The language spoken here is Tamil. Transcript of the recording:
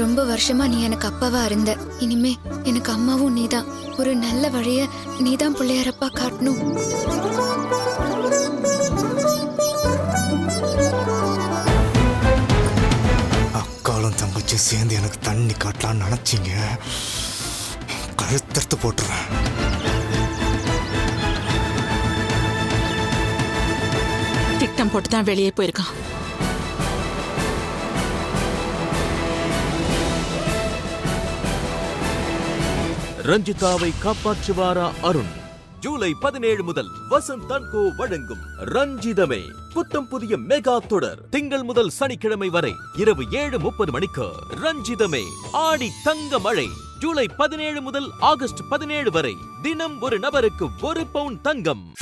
ரொம்ப வருஷமா நீ எனக்கு அப்பாவா இருந்த. இனிமே எனக்கு அம்மாவும் நீதான். ஒரு நல்ல வழிய நீதான் பிள்ளையாரப்பா காட்டணும். அக்காலும் தங்கச்சியும் சேர்ந்து எனக்கு தண்ணி காட்டலாம்னு நினைச்சீங்க. கழுத்தறுத்து போட்டுருவேன் திட்டம் போட்டு தான் வெளியே போயிருக்கான். ரஞ்சிதாவை காப்பாற்றுவாரா அருண்? ஜூலை பதினேழு முதல் வசந்த் தன்கோ வழங்கும் ரஞ்சிதமே. புத்தம் புதிய மெகா தொடர். திங்கள் முதல் சனிக்கிழமை வரை இரவு ஏழு முப்பது மணிக்கு ரஞ்சிதமே. ஆடி தங்க மழை. ஜூலை பதினேழு முதல் ஆகஸ்ட் பதினேழு வரை தினம் ஒரு நபருக்கு ஒரு பவுன் தங்கம்.